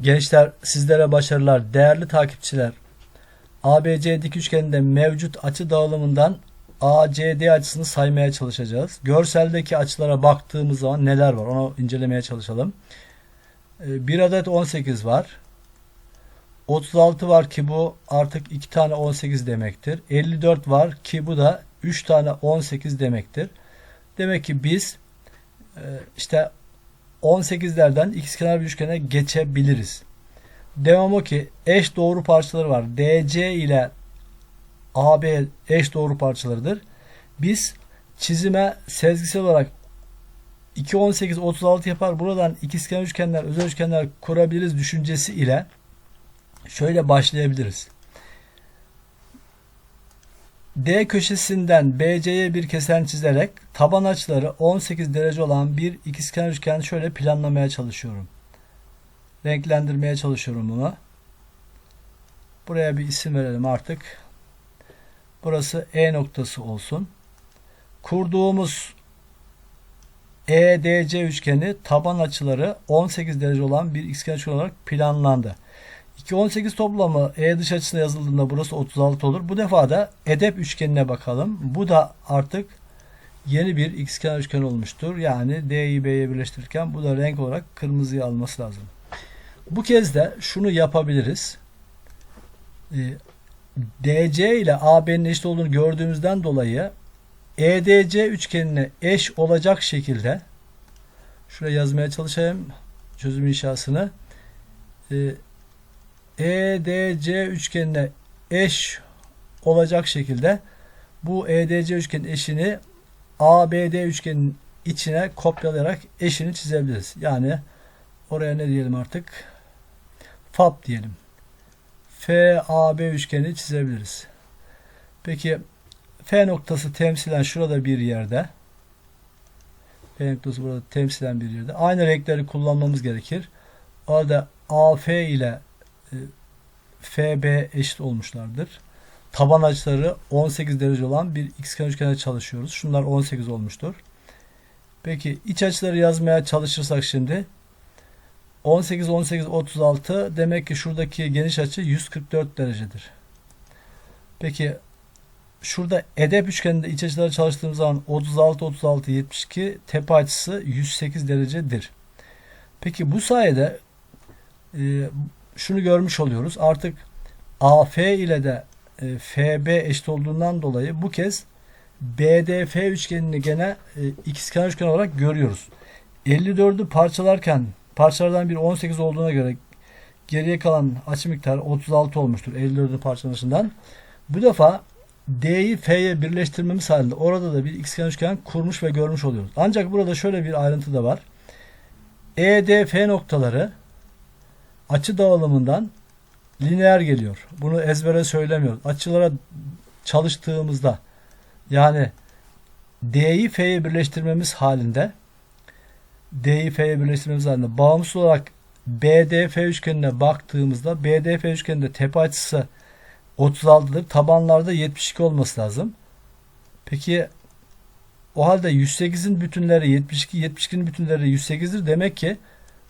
Gençler sizlere başarılar. Değerli takipçiler. ABC dik üçgeninde mevcut açı dağılımından ACD açısını saymaya çalışacağız. Görseldeki açılara baktığımız zaman neler var onu incelemeye çalışalım. Ee, Bir adet 18 var. 36 var ki bu artık 2 tane 18 demektir. 54 var ki bu da 3 tane 18 demektir. Demek ki biz e, işte 18'lerden ikizkenar bir üçgene geçebiliriz. Devam o ki eş doğru parçaları var. DC ile AB eş doğru parçalarıdır. Biz çizime sezgisel olarak 2 18 36 yapar. Buradan ikizkenar üçgenler, özel üçgenler kurabiliriz düşüncesi ile şöyle başlayabiliriz. D köşesinden BC'ye bir kesen çizerek taban açıları 18 derece olan bir ikizkenar üçgen şöyle planlamaya çalışıyorum. Renklendirmeye çalışıyorum bunu. Buraya bir isim verelim artık. Burası E noktası olsun. Kurduğumuz EDC üçgeni taban açıları 18 derece olan bir ikizkenar üçgen olarak planlandı. 2 18 toplamı E dış açısına yazıldığında burası 36 olur. Bu defa da edep üçgenine bakalım. Bu da artık yeni bir ikizkenar üçgen olmuştur. Yani D'yi B'ye birleştirirken bu da renk olarak kırmızıyı alması lazım. Bu kez de şunu yapabiliriz. Ee, DC ile AB'nin eşit olduğunu gördüğümüzden dolayı EDC üçgenine eş olacak şekilde şuraya yazmaya çalışayım çözüm inşasını. EDC üçgenine eş olacak şekilde bu EDC üçgenin eşini ABD üçgenin içine kopyalayarak eşini çizebiliriz. Yani oraya ne diyelim artık? FAB diyelim. FAB üçgeni çizebiliriz. Peki F noktası temsilen şurada bir yerde. F noktası burada temsilen bir yerde. Aynı renkleri kullanmamız gerekir. Orada AF ile FB eşit olmuşlardır. Taban açıları 18 derece olan bir ikizkenar üçgene çalışıyoruz. Şunlar 18 olmuştur. Peki iç açıları yazmaya çalışırsak şimdi 18 18 36 demek ki şuradaki geniş açı 144 derecedir. Peki şurada edep üçgeninde iç açıları çalıştığımız zaman 36 36 72 tepe açısı 108 derecedir. Peki bu sayede e, şunu görmüş oluyoruz. Artık AF ile de e, FB eşit olduğundan dolayı bu kez BDF üçgenini gene e, ikizkenar üçgen olarak görüyoruz. 54'ü parçalarken parçalardan biri 18 olduğuna göre geriye kalan açı miktarı 36 olmuştur 54'ün parçalanışından. Bu defa D'yi F'ye birleştirmemiz halinde orada da bir ikizkenar üçgen kurmuş ve görmüş oluyoruz. Ancak burada şöyle bir ayrıntı da var. EDF noktaları açı dağılımından lineer geliyor. Bunu ezbere söylemiyoruz. Açılara çalıştığımızda yani D'yi F'ye birleştirmemiz halinde D'yi F'ye birleştirmemiz halinde bağımsız olarak BDF üçgenine baktığımızda BDF üçgeninde tepe açısı 36'dır. Tabanlarda 72 olması lazım. Peki o halde 108'in bütünleri 72, 72'nin bütünleri 108'dir. Demek ki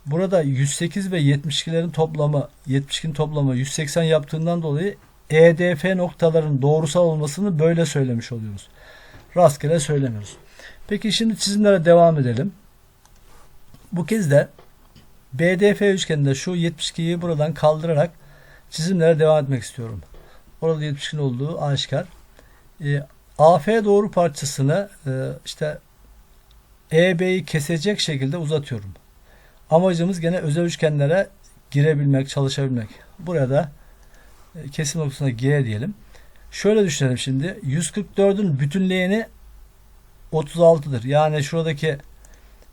burada 108 ve 72'lerin toplamı 72'nin toplamı 180 yaptığından dolayı EDF noktaların doğrusal olmasını böyle söylemiş oluyoruz. Rastgele söylemiyoruz. Peki şimdi çizimlere devam edelim. Bu kez de BDF üçgeninde şu 72'yi buradan kaldırarak çizimlere devam etmek istiyorum. Orada 72'nin olduğu aşikar. E, AF doğru parçasını e, işte EB'yi kesecek şekilde uzatıyorum. Amacımız gene özel üçgenlere girebilmek, çalışabilmek. Buraya da e, kesim noktasına G diyelim. Şöyle düşünelim şimdi. 144'ün bütünleyeni 36'dır. Yani şuradaki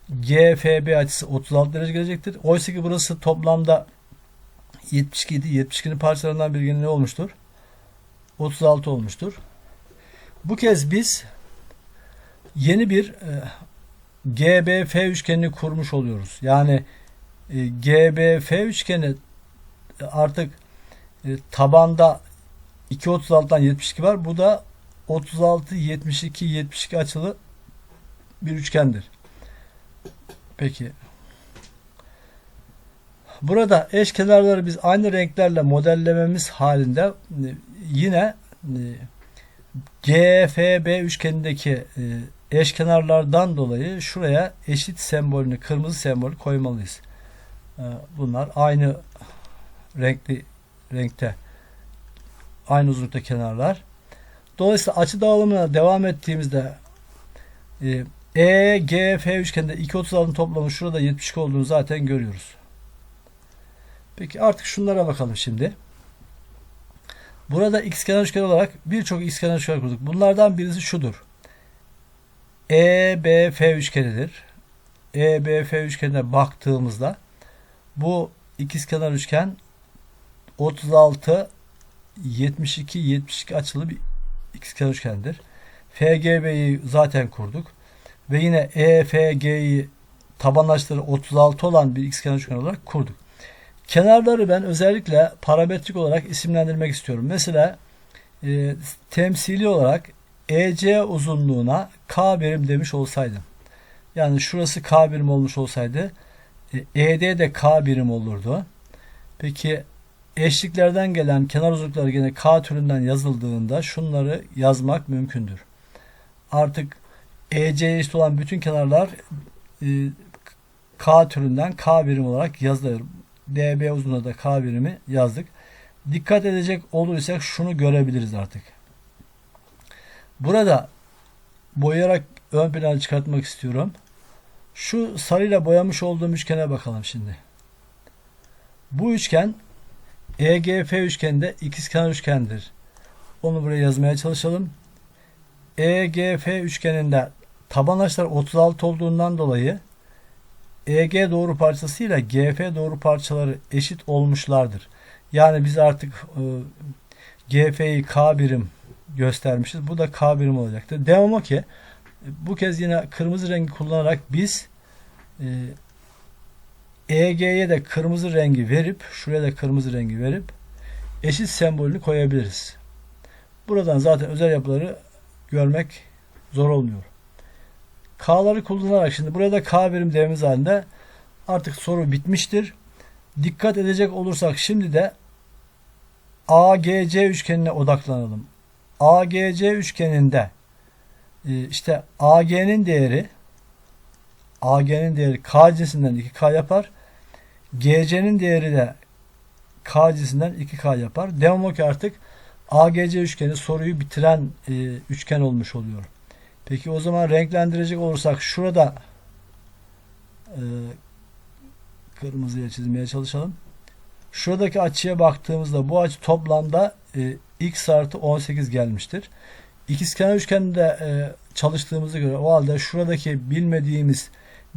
GFB açısı 36 derece gelecektir. Oysa ki burası toplamda 72 idi. 72'nin parçalarından bir ne olmuştur? 36 olmuştur. Bu kez biz yeni bir e, GBF üçgenini kurmuş oluyoruz. Yani e, GBF üçgeni artık e, tabanda 2.36'dan 72 var. Bu da 36 72 72 açılı bir üçgendir. Peki Burada eş kenarları biz aynı renklerle modellememiz halinde e, yine e, GFB üçgenindeki e, eşkenarlardan dolayı şuraya eşit sembolünü, kırmızı sembolü koymalıyız. E, Bunlar aynı renkli renkte aynı uzunlukta kenarlar. Dolayısıyla açı dağılımına devam ettiğimizde e, EGF üçgeninde 2.36'ın toplamı şurada 72 olduğunu zaten görüyoruz. Peki artık şunlara bakalım şimdi. Burada xkenar üçgen olarak birçok xkenar üçgen kurduk. Bunlardan birisi şudur. EBF üçgenidir. EBF üçgenine baktığımızda bu ikizkenar üçgen 36 72 72 açılı bir ikizkenar üçgendir. FGB'yi zaten kurduk. Ve yine EFG'yi tabanlaştırı 36 olan bir ikizkenar üçgen olarak kurduk. Kenarları ben özellikle parametrik olarak isimlendirmek istiyorum. Mesela e, temsili olarak EC uzunluğuna K birim demiş olsaydım. Yani şurası K birim olmuş olsaydı e, ED de K birim olurdu. Peki eşliklerden gelen kenar uzunlukları gene K türünden yazıldığında şunları yazmak mümkündür. Artık EC'ye eşit olan bütün kenarlar e, K türünden K birim olarak yazılır. DB uzunluğunda da K birimi yazdık. Dikkat edecek olursak şunu görebiliriz artık. Burada boyayarak ön plana çıkartmak istiyorum. Şu sarıyla boyamış olduğum üçgene bakalım şimdi. Bu üçgen EGF üçgeninde ikizkenar üçgendir. Onu buraya yazmaya çalışalım. EGF üçgeninde taban açılar 36 olduğundan dolayı EG doğru parçası ile GF doğru parçaları eşit olmuşlardır. Yani biz artık e, GF'yi K birim göstermişiz. Bu da K birim olacaktır. Devam o ki bu kez yine kırmızı rengi kullanarak biz e, EG'ye de kırmızı rengi verip şuraya da kırmızı rengi verip eşit sembolünü koyabiliriz. Buradan zaten özel yapıları görmek zor olmuyor. K'ları kullanarak şimdi burada K birim değerimiz halinde artık soru bitmiştir. Dikkat edecek olursak şimdi de AGC üçgenine odaklanalım. AGC üçgeninde e, işte AG'nin değeri AG'nin değeri K cinsinden 2K yapar. GC'nin değeri de K cinsinden 2K yapar. Devam o ki artık AGC üçgeni soruyu bitiren e, üçgen olmuş oluyor. Peki o zaman renklendirecek olursak şurada e, kırmızıya çizmeye çalışalım. Şuradaki açıya baktığımızda bu açı toplamda e, x artı 18 gelmiştir. İkizkenar üçgende e, çalıştığımıza göre o halde şuradaki bilmediğimiz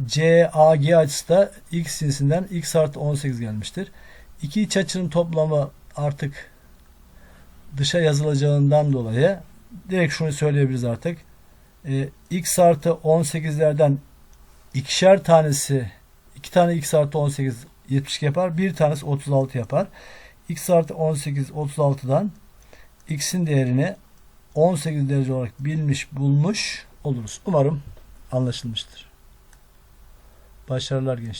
CAG açısı da x cinsinden x artı 18 gelmiştir. İki iç açının toplamı artık dışa yazılacağından dolayı direkt şunu söyleyebiliriz artık. E, x artı 18'lerden ikişer tanesi iki tane x artı 18 72 yapar. Bir tanesi 36 yapar. x artı 18 36'dan x'in değerini 18 derece olarak bilmiş bulmuş oluruz. Umarım anlaşılmıştır. Başarılar gençler.